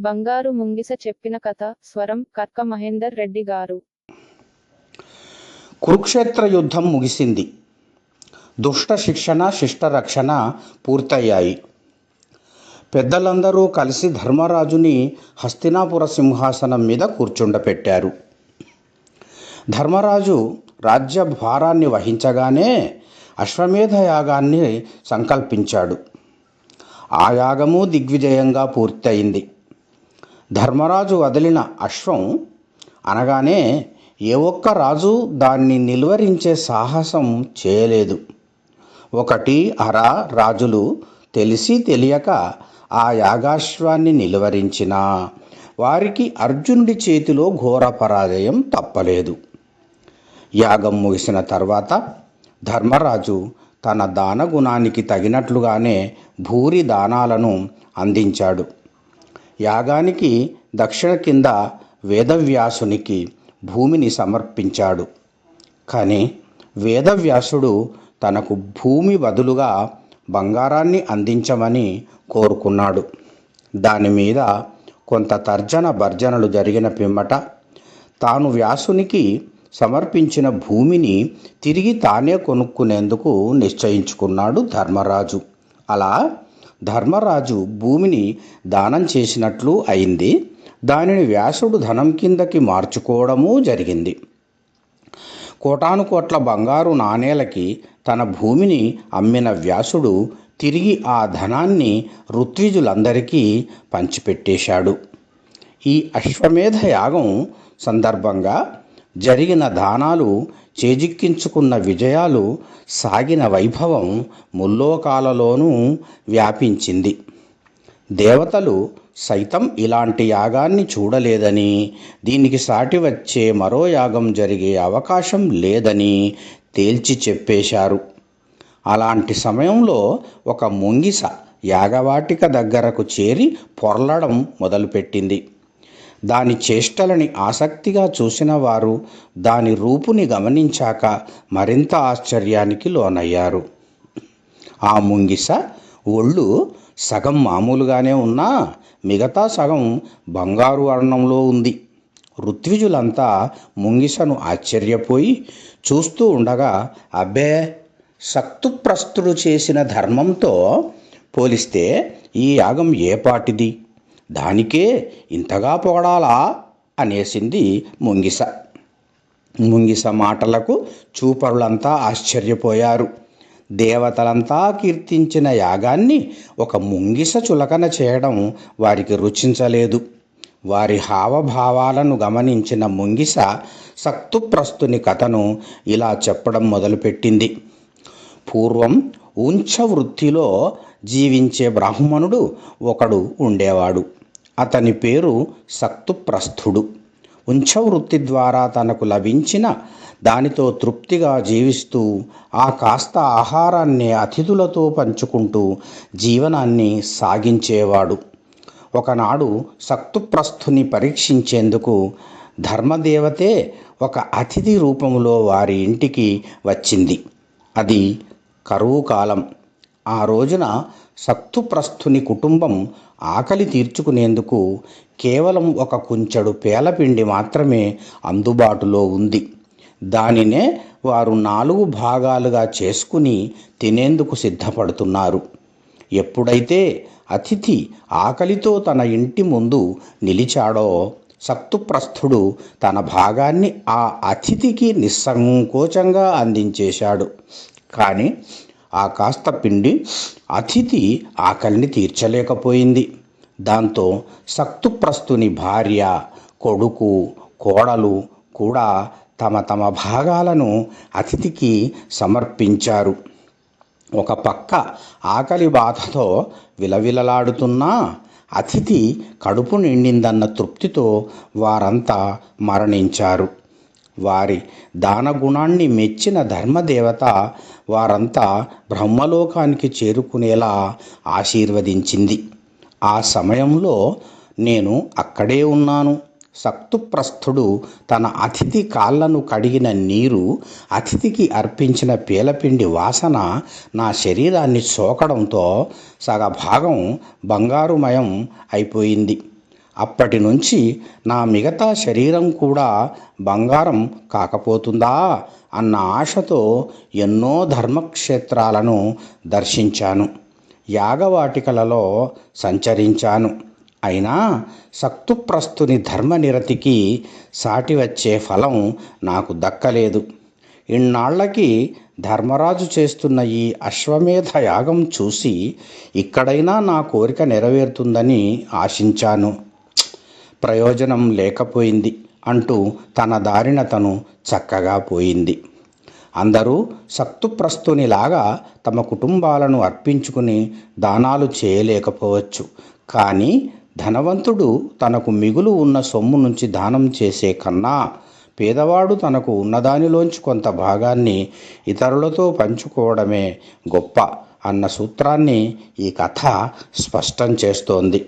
బంగారు ముంగిస చెప్పిన కథ స్వరం కర్క మహేందర్ రెడ్డి గారు. కురుక్షేత్ర యుద్ధం ముగిసింది. దుష్ట శిక్షణ శిష్ట రక్షణ పూర్తయ్యాయి. పెద్దలందరూ కలిసి ధర్మరాజుని హస్తినాపుర సింహాసనం మీద కూర్చుండపెట్టారు. ధర్మరాజు రాజ్య భారాన్ని వహించగానే అశ్వమేధ యాగాన్ని సంకల్పించాడు. ఆ యాగము దిగ్విజయంగా పూర్తయింది. ధర్మరాజు వదిలిన అశ్వం అనగానే ఏ ఒక్క రాజు దాన్ని నిలువరించే సాహసం చేయలేదు. ఒకటి అర రాజులు తెలిసి తెలియక ఆ యాగాశ్వాన్ని నిలువరించిన వారికి అర్జునుడి చేతిలో ఘోర పరాజయం తప్పలేదు. యాగం ముగిసిన తర్వాత ధర్మరాజు తన దాన గుణానికి తగినట్లుగానే భూరి దానాలను అందించాడు. యాగానికి దక్షిణ కింద వేదవ్యాసునికి భూమిని సమర్పించాడు. కానీ వేదవ్యాసుడు తనకు భూమి బదులుగా బంగారాన్ని అందించమని కోరుకున్నాడు. దాని మీద కొంత తర్జన భర్జనలు జరిగిన పిమ్మట తాను వ్యాసునికి సమర్పించిన భూమిని తిరిగి తానే కొనుక్కునేందుకు నిశ్చయించుకున్నాడు ధర్మరాజు. అలా ధర్మరాజు భూమిని దానం చేసినట్లు అయింది. దానిని వ్యాసుడు ధనం కిందకి మార్చుకోవడము జరిగింది. కోటాను కోట్ల బంగారు నాణేలకి తన భూమిని అమ్మిన వ్యాసుడు తిరిగి ఆ ధనాన్ని ఋత్విజులందరికీ పంచిపెట్టేశాడు. ఈ అశ్వమేధ యాగం సందర్భంగా జరిగిన దానాలు చేజిక్కించుకున్న విజయాలు సాగిన వైభవం ముల్లోకాలలోనూ వ్యాపించింది. దేవతలు సైతం ఇలాంటి యాగాన్ని చూడలేదని దీనికి సాటి వచ్చే మరో యాగం జరిగే అవకాశం లేదని తేల్చి చెప్పేశారు. అలాంటి సమయంలో ఒక ముంగిస యాగవాటిక దగ్గరకు చేరి పొర్లడం మొదలుపెట్టింది. దాని చేష్టలని ఆసక్తిగా చూసిన వారు దాని రూపుని గమనించాక మరింత ఆశ్చర్యానికి లోనయ్యారు. ఆ ముంగిస ఒళ్ళు సగం మామూలుగానే ఉన్నా మిగతా సగం బంగారు వర్ణంలో ఉంది. ఋత్విజులంతా ముంగిసను ఆశ్చర్యపోయి చూస్తూ ఉండగా అబ్బే! సక్తుప్రస్తుడు చేసిన ధర్మంతో పోలిస్తే ఈ యాగం ఏ పాటిది? దానికే ఇంతగా పొగడాలా? అనేసింది ముంగిస. ముంగిస మాటలకు చూపరులంతా ఆశ్చర్యపోయారు. దేవతలంతా కీర్తించిన యాగాన్ని ఒక ముంగిస చులకన చేయడం వారికి రుచించలేదు. వారి హావభావాలను గమనించిన ముంగిస సక్తుప్రస్తుని కథను ఇలా చెప్పడం మొదలుపెట్టింది. పూర్వం ఉంచ వృత్తిలో జీవించే బ్రాహ్మణుడు ఒకడు ఉండేవాడు. అతని పేరు సక్తుప్రస్థుడు. ఉంచ వృత్తి ద్వారా తనకు లభించిన దానితో తృప్తిగా జీవిస్తూ ఆ కాస్త ఆహారాన్ని అతిథులతో పంచుకుంటూ జీవనాన్ని సాగించేవాడు. ఒకనాడు సక్తుప్రస్థుని పరీక్షించేందుకు ధర్మదేవతే ఒక అతిథి రూపంలో వారి ఇంటికి వచ్చింది. అది కరువు కాలం. ఆ రోజున సక్తుప్రస్థుని కుటుంబం ఆకలి తీర్చుకునేందుకు కేవలం ఒక కుంచెడు పేలపిండి మాత్రమే అందుబాటులో ఉంది. దానినే వారు నాలుగు భాగాలుగా చేసుకుని తినేందుకు సిద్ధపడుతున్నారు. ఎప్పుడైతే అతిథి ఆకలితో తన ఇంటి ముందు నిలిచాడో సక్తుప్రస్థుడు తన భాగాన్ని ఆ అతిథికి నిస్సంకోచంగా అందించేశాడు. కానీ ఆ కాస్త పిండి అతిథి ఆకలిని తీర్చలేకపోయింది. దాంతో సక్తుప్రస్తుని భార్య కొడుకు కోడలు కూడా తమ తమ భాగాలను అతిథికి సమర్పించారు. ఒక పక్క ఆకలి బాధతో విలవిలలాడుతున్నా అతిథి కడుపు నిండిందన్న తృప్తితో వారంతా మరణించారు. వారి దానగుణాన్ని మెచ్చిన ధర్మదేవత వారంతా బ్రహ్మలోకానికి చేరుకునేలా ఆశీర్వదించింది. ఆ సమయంలో నేను అక్కడే ఉన్నాను. సక్తుప్రస్థుడు తన అతిథి కాళ్ళను కడిగిన నీరు అతిథికి అర్పించిన పీలపిండి వాసన నా శరీరాన్ని సోకడంతో సగభాగం బంగారుమయం అయిపోయింది. అప్పటి నుంచి నా మిగతా శరీరం కూడా బంగారం కాకపోతుందా అన్న ఆశతో ఎన్నో ధర్మక్షేత్రాలను దర్శించాను. యాగవాటికలలో సంచరించాను. అయినా సక్తుప్రస్తుని ధర్మనిరతికి సాటి వచ్చే ఫలం నాకు దక్కలేదు. ఇన్నాళ్ళకి ధర్మరాజు చేస్తున్న ఈ అశ్వమేధ యాగం చూసి ఇక్కడైనా నా కోరిక నెరవేరుతుందని ఆశించాను. ప్రయోజనం లేకపోయింది అంటూ తన దారిన తను చక్కగా పోయింది. అందరూ సక్తుప్రస్తునిలాగా తమ కుటుంబాలను అర్పించుకుని దానాలు చేయలేకపోవచ్చు. కానీ ధనవంతుడు తనకు మిగులు ఉన్న సొమ్ము నుంచి దానం చేసే కన్నా పేదవాడు తనకు ఉన్నదానిలోంచి కొంత భాగాన్ని ఇతరులతో పంచుకోవడమే గొప్ప అన్న సూత్రాన్ని ఈ కథ స్పష్టం చేస్తోంది.